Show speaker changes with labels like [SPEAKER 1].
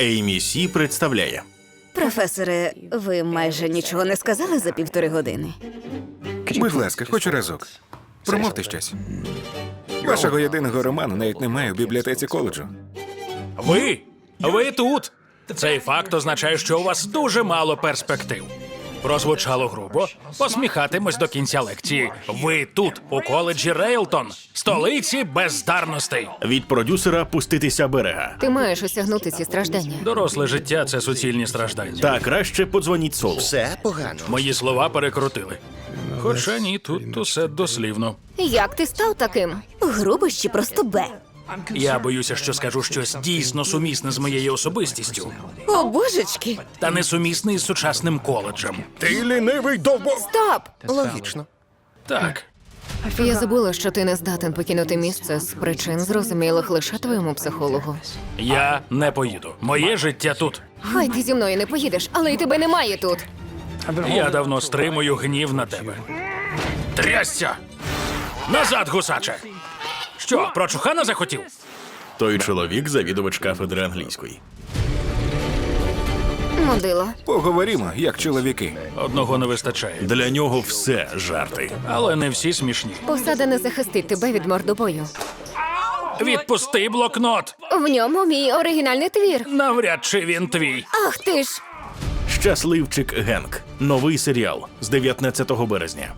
[SPEAKER 1] ABC представляє
[SPEAKER 2] Професоре, ви майже нічого не сказали за півтори години.
[SPEAKER 3] Будь ласка, хоч разок. Промовте щось. Вашого єдиного роману навіть немає у бібліотеці коледжу.
[SPEAKER 4] Ви? Ви тут? Цей факт означає, що у вас дуже мало перспектив. Прозвучало грубо. Посміхатимось до кінця лекції. Ви тут, у коледжі Рейлтон, столиці бездарностей.
[SPEAKER 1] від продюсера Пуститися берега.
[SPEAKER 5] Ти маєш осягнути ці страждання.
[SPEAKER 4] Доросле життя це суцільні страждання.
[SPEAKER 1] Та краще подзвоніть солу.
[SPEAKER 6] Все погано.
[SPEAKER 4] Мої слова перекрутили. Хоча ні, тут усе дослівно.
[SPEAKER 5] Як ти став таким?
[SPEAKER 2] Грубощі просто бе.
[SPEAKER 4] Я боюся, що скажу щось дійсно сумісне з моєю особистістю,
[SPEAKER 2] О, божечки!
[SPEAKER 4] та несумісне із сучасним коледжем.
[SPEAKER 3] Ти лінивий довбо.
[SPEAKER 5] Стоп!
[SPEAKER 6] Логічно.
[SPEAKER 4] Так,
[SPEAKER 5] Я забула, що ти не здатен покинути місце з причин, зрозумілих лише твоєму психологу.
[SPEAKER 4] я не поїду. Моє життя тут.
[SPEAKER 5] Хай ти зі мною не поїдеш, але й тебе немає тут.
[SPEAKER 4] Я давно стримую гнів на тебе. Трясся! Назад, гусаче! Що, про чухана захотів?
[SPEAKER 1] Той чоловік завідувач кафедри англійської.
[SPEAKER 5] Модило.
[SPEAKER 3] Поговоримо, як чоловіки.
[SPEAKER 4] Одного не вистачає.
[SPEAKER 1] Для нього все жарти.
[SPEAKER 4] Але не всі смішні.
[SPEAKER 5] Посада не захистить тебе від мордобою.
[SPEAKER 4] Відпусти блокнот!
[SPEAKER 5] В ньому мій оригінальний твір.
[SPEAKER 4] Навряд чи він твій.
[SPEAKER 5] Ах ти ж!
[SPEAKER 1] Щасливчик Генк. Новий серіал з 19 березня.